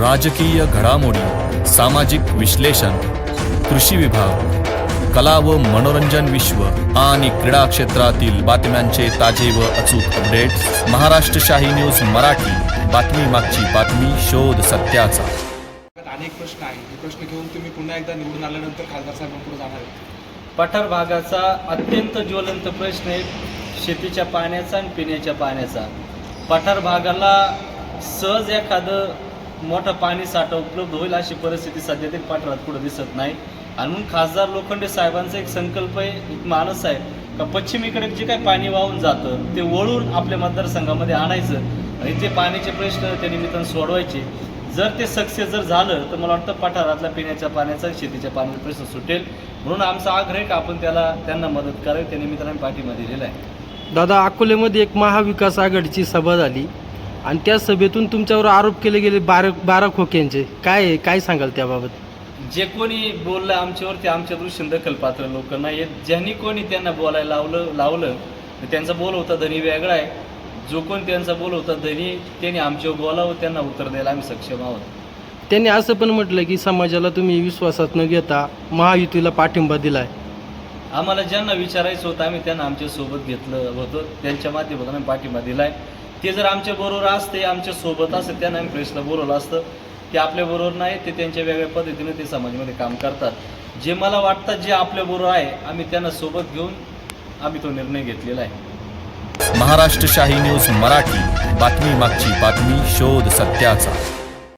राजकीय घडामोडी सामाजिक विश्लेषण कृषी विभाग कला व मनोरंजन विश्व आणि क्रीडा क्षेत्रातील बातम्यांचे ताजे व अचूक अपडेट महाराष्ट्र शाही न्यूज मराठी बातमी मागची बातमी शोध सत्याचा. अनेक प्रश्न आहेत. हे प्रश्न घेऊन तुम्ही पुन्हा एकदा निवडून आल्यानंतर खासदार साहेबांकडे जाणार आहेत. पठार भागाचा अत्यंत ज्वलंत प्रश्न आहे. शेतीच्या पाण्याचा आणि पिण्याच्या पाण्याचा. पठार भागाला सहज एखादं मोठं पाणी साठा उपलब्ध होईल अशी परिस्थिती सध्या तरी पाठरात पुढे दिसत नाही. आणि म्हणून खासदार लोखंडे साहेबांचा एक संकल्प आहे एक मानस आहे का पश्चिमेकडे जे काही पाणी वाहून जातं ते वळून आपल्या मतदारसंघामध्ये आणायचं आणि ते पाण्याचे प्रश्न त्या निमित्तानं सोडवायचे. जर ते सक्सेस जर झालं तर मला वाटतं पठारातल्या पिण्याच्या पाण्याचा शेतीच्या पाण्याचा प्रश्न सुटेल. म्हणून आमचा आग्रह आहे का आपण त्याला त्यांना मदत करावी त्या निमित्तानं आम्ही पाठिंबा दिलेला आहे. दादा अकोल्यामध्ये एक महाविकास आघाडीची सभा झाली. आणि त्या सभेतून तुमच्यावर आरोप केले गेले बारा बारा खोक्यांचे. काय आहे? काय सांगाल त्याबाबत? जे कोणी बोललं आमच्यावर ते आमच्या दृष्टीने दखलपात्र लोक नाही आहेत ज्यांनी कोणी त्यांना बोलायला लावलं लावलं तर त्यांचा बोल होता धनी वेगळा आहे. जो कोणी त्यांचा बोल होता धनी त्यांनी आमच्यावर बोलावं त्यांना उत्तर द्यायला आम्ही सक्षम आहोत. त्यांनी असं पण म्हटलं की समाजाला तुम्ही विश्वासात न घेता महायुतीला पाठिंबा दिलाय. आम्हाला ज्यांना विचारायचं होतं आम्ही त्यांना आमच्यासोबत घेतलं होतं. त्यांच्या माध्यमातून आम्ही पाठिंबा दिलाय. ते जर आमच्या बरोबर असते आमच्यासोबत असते त्यांना आम्ही प्रेसला बोलवलं असतं. ते आपल्या बरोबर नाही ते त्यांच्या वेगळ्या पद्धतीने ते समाजामध्ये काम करतात. जे मला वाटतं जे आपल्या बरोबर आहे आम्ही त्यांना सोबत घेऊन आम्ही तो निर्णय घेतलेला आहे. महाराष्ट्र शाही न्यूज मराठी. बातमी मागची बातमी शोध सत्याचा.